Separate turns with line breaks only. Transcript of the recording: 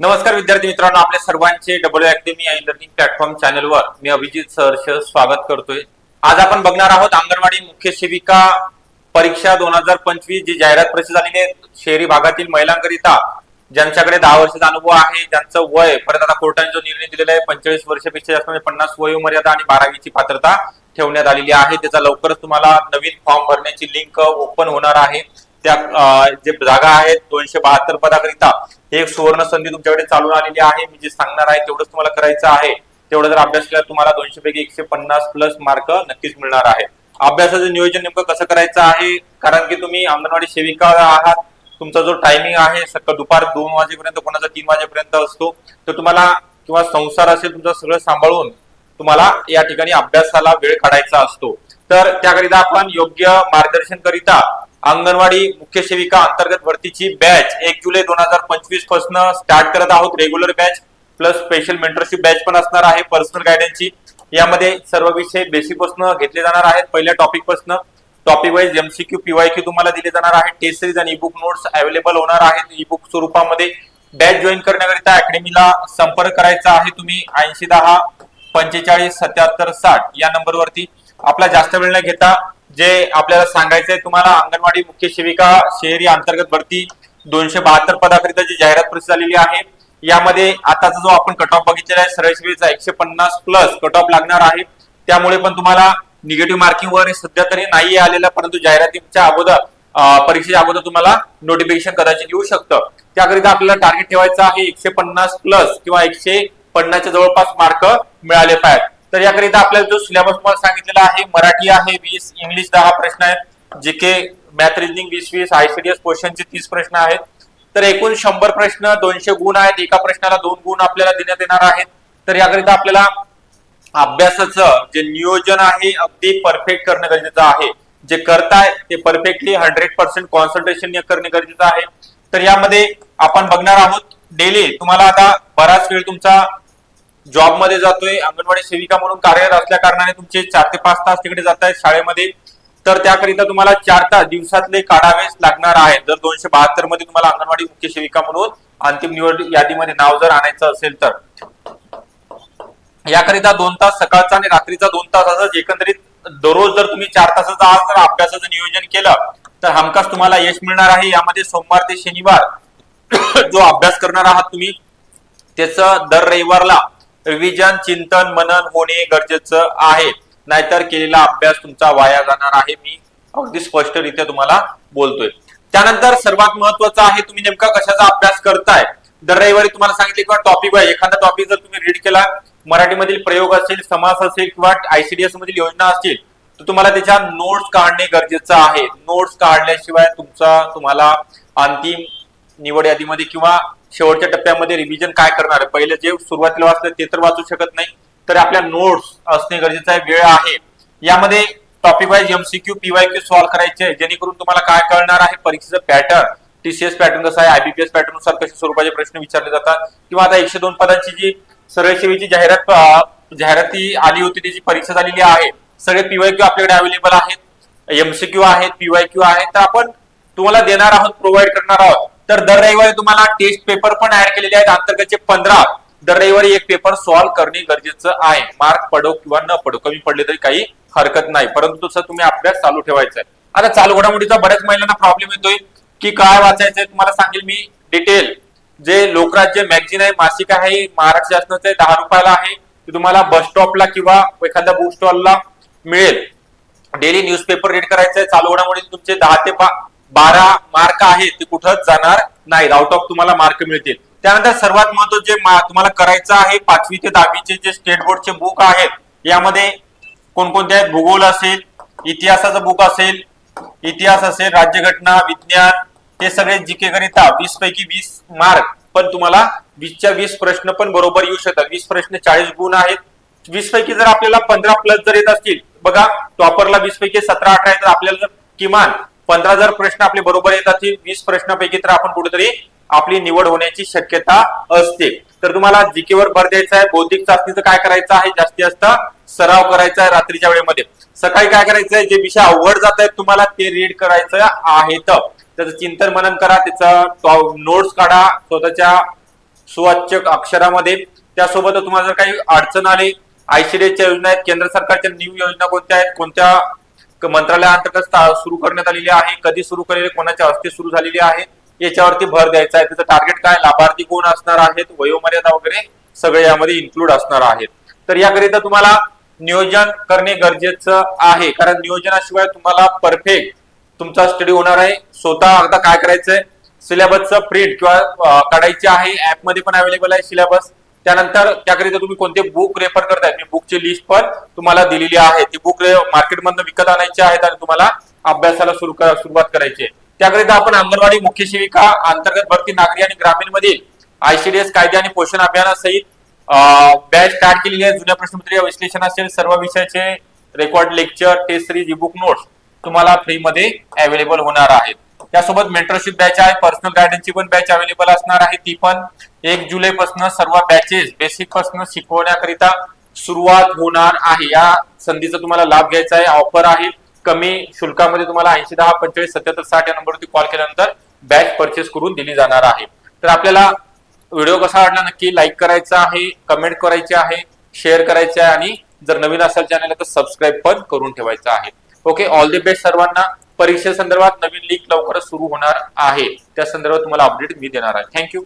नमस्कार विद्यार्थी मित्रांनो आपल्या सर्वांचे डब्ल्यू अकॅडमी आणि लर्निंग प्लॅटफॉर्म चॅनलवर मी अभिजित सहर्ष स्वागत करतोय. आज आपण बघणार आहोत अंगणवाडी मुख्य सेविका परीक्षा दोन हजार पंचवीस जी जाहिरात प्रसिद्ध झालेली आहे. शहरी भागातील महिलांकरिता ज्यांच्याकडे दहा वर्षाचा अनुभव आहे ज्यांचं वय परत आता कोर्टाने जो निर्णय दिलेला आहे पंचेचाळीस वर्षापेक्षा जास्त म्हणजे पन्नास वयोमर्यादा आणि बारावीची पात्रता ठेवण्यात आलेली आहे. त्याचा लवकरच तुम्हाला नवीन फॉर्म भरण्याची लिंक ओपन होणार आहे. त्या जे जागा आहेत दोनशे बहात्तर पदाकरिता हे एक सुवर्ण संधी तुमच्याकडे चालून आलेली आहे. मी जे सांगणार आहे तेवढंच तुम्हाला करायचं आहे. तेवढं जर अभ्यास केला तुम्हाला दोनशे पैकी एकशे पन्नास प्लस मार्क नक्कीच मिळणार आहे. अभ्यासाचं नियोजन नेमकं कसं करायचं आहे? कारण की तुम्ही अंगणवाडी सेविका आहात. तुमचा जो टायमिंग आहे सकाळ दुपार दोन वाजेपर्यंत कोणाचा तीन वाजेपर्यंत असतो. तर तुम्हाला किंवा संसार असेल तुमचं सगळं सांभाळून तुम्हाला या ठिकाणी अभ्यासाला वेळ काढायचा असतो. तर त्याकरिता आपण योग्य मार्गदर्शन करिता अंगणवाडी मुख्य सेविका अंतर्गत भरतीची बॅच एक जुलै दोन हजार पंचवीसपासून स्टार्ट करत आहोत. Regular batch plus special mentorship batch पण असणार आहे. पर्सनल गायडन्सची यामध्ये सर्व विषय बेसिकपासून घेतले जाणार आहेत. पहिल्या टॉपिकपासून टॉपिक वाईज एमसीक्यू पीवायक्यू तुम्हाला दिले जाणार आहे टेस्ट सिरीज आणि ईबुक नोट्स अवेलेबल होणार आहेत. ईबुक स्वरूपामध्ये बॅच जॉईन करण्याकरिता अकॅडमीला संपर्क करायचा आहे तुम्ही. ऐंशी दहा पंचेचाळीस सत्याहत्तर साठ या नंबरवरती आपला जास्त वेळ न घेता जे आपल्याला सांगायचंय तुम्हाला अंगणवाडी मुख्य सेविका शहरी अंतर्गत भरती दोनशे बहात्तर पदाकरिता जी जाहिरात प्रसिद्ध झालेली आहे यामध्ये आताचा जो आपण कट ऑफ बघितलेला आहे सरळ सेवेचा एकशे पन्नास प्लस कट ऑफ लागणार आहे. त्यामुळे पण तुम्हाला निगेटिव्ह मार्किंग वगैरे सध्या तरी नाही आलेलं परंतु जाहिरातीच्या अगोदर परीक्षेच्या अगोदर तुम्हाला नोटिफिकेशन कदाचित येऊ शकतं. त्याकरिता आपल्याला टार्गेट ठेवायचं आहे एकशे पन्नास प्लस किंवा एकशे पन्नासच्या जवळपास मार्क मिळाले पाहिजेत. तर याकरिता आपल्याला जो सिलेबस तुम्हाला सांगितलेला आहे मराठी आहे वीस इंग्लिश दहा प्रश्न आहेत. जी के मॅथ रिजनिंग वीस वीस आयसीडीएस क्वेश्चनचे तीस प्रश्न आहेत. तर एकूण शंभर प्रश्न दोनशे गुण आहेत. एका प्रश्नाला दोन गुण आपल्याला देण्यात येणार आहेत. तर याकरिता आपल्याला अभ्यासाचं जे नियोजन आहे अगदी परफेक्ट करणं गरजेचं आहे. जे करताय ते परफेक्टली हंड्रेड पर्सेंट कॉन्सन्ट्रेशन करणे गरजेचं आहे. तर यामध्ये आपण बघणार आहोत डेली तुम्हाला आता बराच वेळ तुमचा जॉबमध्ये जातोय अंगणवाडी सेविका म्हणून कार्यरत असल्या कारणाने तुमचे चार ते पाच तास तिकडे जात आहेत शाळेमध्ये. तर त्याकरिता तुम्हाला चार तास दिवसातले काढावेच लागणार आहे जर दोनशे बहात्तरमध्ये तुम्हाला अंगणवाडी मुख्य सेविका म्हणून अंतिम निवड यादीमध्ये नाव जर आणायचं असेल तर. याकरिता दोन तास सकाळचा आणि रात्रीचा दोन तास असंच एकंदरीत दररोज जर तुम्ही चार तासाचा आज जर अभ्यासाचं नियोजन केलं तर हमखास तुम्हाला यश मिळणार आहे. यामध्ये सोमवार ते शनिवार जो अभ्यास करणार आहात तुम्ही त्याचं दर रविवारला रिव्हिजन चिंतन मनन होणे गरजेचं आहे. नाहीतर केलेला अभ्यास तुमचा वाया जाणार आहे. मी अगदी स्पष्टरित्या तुम्हाला बोलतोय. त्यानंतर सर्वात महत्वाचं आहे तुम्ही नेमका कशाचा अभ्यास करताय? दर रविवारी तुम्हाला सांगितले किंवा टॉपिक आहे एखादा टॉपिक जर तुम्ही रीड केला मराठीमधील प्रयोग असेल समास असेल किंवा आयसीडीएस मधील योजना असतील तर तुम्हाला त्याच्या नोट्स काढणे गरजेचं आहे. नोट्स काढल्याशिवाय तुमचा तुम्हाला अंतिम निवड यादीमध्ये किंवा शेवटच्या टप्प्यामध्ये रिव्हिजन काय करणार आहे? पहिले जे सुरुवातीला वाचलं ते तर वाचू शकत नाही तर आपल्या नोट्स असणे गरजेचं आहे वेळ आहे. यामध्ये topic wise MCQ PYQ solve करायचे जेणेकरून तुम्हाला काय कळणार आहे? परीक्षेचं पॅटर्न टीसीएस पॅटर्न कसं आहे? आयबीपीएस पॅटर्ननुसार कशा स्वरूपाचे प्रश्न विचारले जातात? किंवा आता एकशे दोन पदांची जी सरळ सेवेची जाहिरात जाहिराती आली होती त्याची परीक्षा झालेली आहे. सगळे पीवायक्यू आपल्याकडे अवेलेबल आहेत. एमसीक्यू आहेत पीवायक्यू आहेत. तर आपण तुम्हाला देणार आहोत प्रोव्हाइड करणार आहोत. तर दर रविवारी तुम्हाला टेस्ट पेपर पण ऍड केलेले आहेत. अंतर्गतचे पंधरा. दर रविवारी एक पेपर सॉल्व्ह करणे गरजेचं आहे. मार्क पडो किंवा न पडो कमी पडले तरी काही हरकत नाही. परंतु तसं तुम्ही अभ्यास चालू ठेवायचा आहे. आता चालू घडामोडीचा बऱ्याच महिलांना प्रॉब्लेम येतोय की काय वाचायचंय तुम्हाला सांगेल मी डिटेल जे लोकराज्य मॅगझिन आहे मासिक आहे महाराष्ट्र शासनाचे दहा रुपयाला आहे ते तुम्हाला बस स्टॉपला किंवा एखाद्या बुक स्टॉलला मिळेल. डेली न्यूजपेपर रीड करायचंय चालू घडामोडी तुमचे दहा ते बारा मार्क आहेत ते कुठंच जाणार नाही आउट ऑफ तुम्हाला मार्क मिळतील. त्यानंतर सर्वात महत्त्वाचे जे तुम्हाला करायचं आहे पाचवी ते दहावीचे जे स्टेट बोर्डचे बुक आहेत यामध्ये कोणकोणते आहेत? भूगोल असेल इतिहासाचं बुक असेल इतिहास असेल राज्यघटना विज्ञान हे सगळे जिके करिता वीस पैकी वीस मार्क पण तुम्हाला वीसच्या वीस प्रश्न पण बरोबर येऊ शकतात. वीस प्रश्न चाळीस गुण आहेत. वीस पैकी जर आपल्याला पंधरा प्लस जर येत असतील बघा टॉपरला वीस पैकी सतरा अठरा येतात. आपल्याला किमान पंधरा जर प्रश्न आपले बरोबर येतात वीस प्रश्नापैकी तर आपण कुठेतरी आपली निवड होण्याची शक्यता असते. तर तुम्हाला जीकेवर भर द्यायचा आहे बौद्धिक चाचणीचं काय करायचं आहे जास्तीत जास्त सराव करायचा आहे रात्रीच्या वेळेमध्ये. सकाळी काय करायचं आहे जे विषय अवघड जात आहेत तुम्हाला ते रीड करायचं आहेत. त्याचं चिंतन मनन करा त्याचं नोट्स काढा स्वतःच्या सुवाच्य अक्षरामध्ये. त्यासोबत तुम्हाला जर काही अडचण आली आयसीडीएच्या योजना आहेत केंद्र सरकारच्या न्यू योजना कोणत्या आहेत कोणत्या मंत्रालयाअंतर्गत सुरू करण्यात आलेली आहे. कधी सुरू केलेली कोणाच्या हस्ते सुरू झालेली आहे याच्यावरती भर द्यायचा आहे. त्याचं टार्गेट काय? लाभार्थी कोण असणार आहेत? वयोमर्यादा वगैरे सगळे यामध्ये इन्क्लूड असणार आहेत. तर याकरिता तुम्हाला नियोजन करणे गरजेचं आहे. कारण नियोजनाशिवाय तुम्हाला परफेक्ट तुमचा स्टडी होणार आहे. स्वतः एकदा काय करायचंय? सिलेबसचं प्रिंट किंवा काढायची आहे. ऍपमध्ये पण अवेलेबल आहे सिलेबस त्यानंतर त्याकरिता तुम्ही कोणते बुक रेफर करताय? मी बुकची लिस्ट पण तुम्हाला दिलेली आहे. ती बुक मार्केटमधनं विकत आणायची आहेत आणि तुम्हाला अभ्यासाला सुरू सुरुवात करायची आहे. त्याकरिता आपण अंगणवाडी मुख्य सेविका अंतर्गत भरती नागरी आणि ग्रामीण मधील आयसीडीएस कायदे आणि पोषण अभियानासहित बॅच स्टार्ट केलेली आहे. जुन्या प्रश्नपत्रिका विश्लेषण असेल सर्व विषयाचे record lecture test series e book notes तुम्हाला फ्री मध्ये अवेलेबल होणार आहेत. त्यासोबत मेंटरशिप बॅच आहे. पर्सनल गायडन्सची पण बॅच अवेलेबल असणार आहे. ती पण एक जुलै पासून सर्व बॅचेस बेसिकपासून शिकवण्याकरिता सुरुवात होणार आहे. या संधीचा तुम्हाला लाभ घ्यायचा आहे. ऑफर आहे. कमी शुल्कामध्ये तुम्हाला ऐंशी दहा पंचेचाळीस सत्याहत्तर साठ या नंबरवरती कॉल केल्यानंतर बॅच परचेस करून दिली जाणार आहे. तर आपल्याला व्हिडिओ कसा वाटला? नक्की लाईक करायचा आहे कमेंट करायचे आहे शेअर करायचे आहे आणि जर नवीन असाल चॅनल तर सबस्क्राईब पण करून ठेवायचं आहे. ओके ऑल दी बेस्ट सर्वांना. परीक्षे संदर्भात नवीन लीक लवकरच सुरू होणार आहे. त्या संदर्भात तुम्हाला अपडेट मी देणार आहे. थँक्यू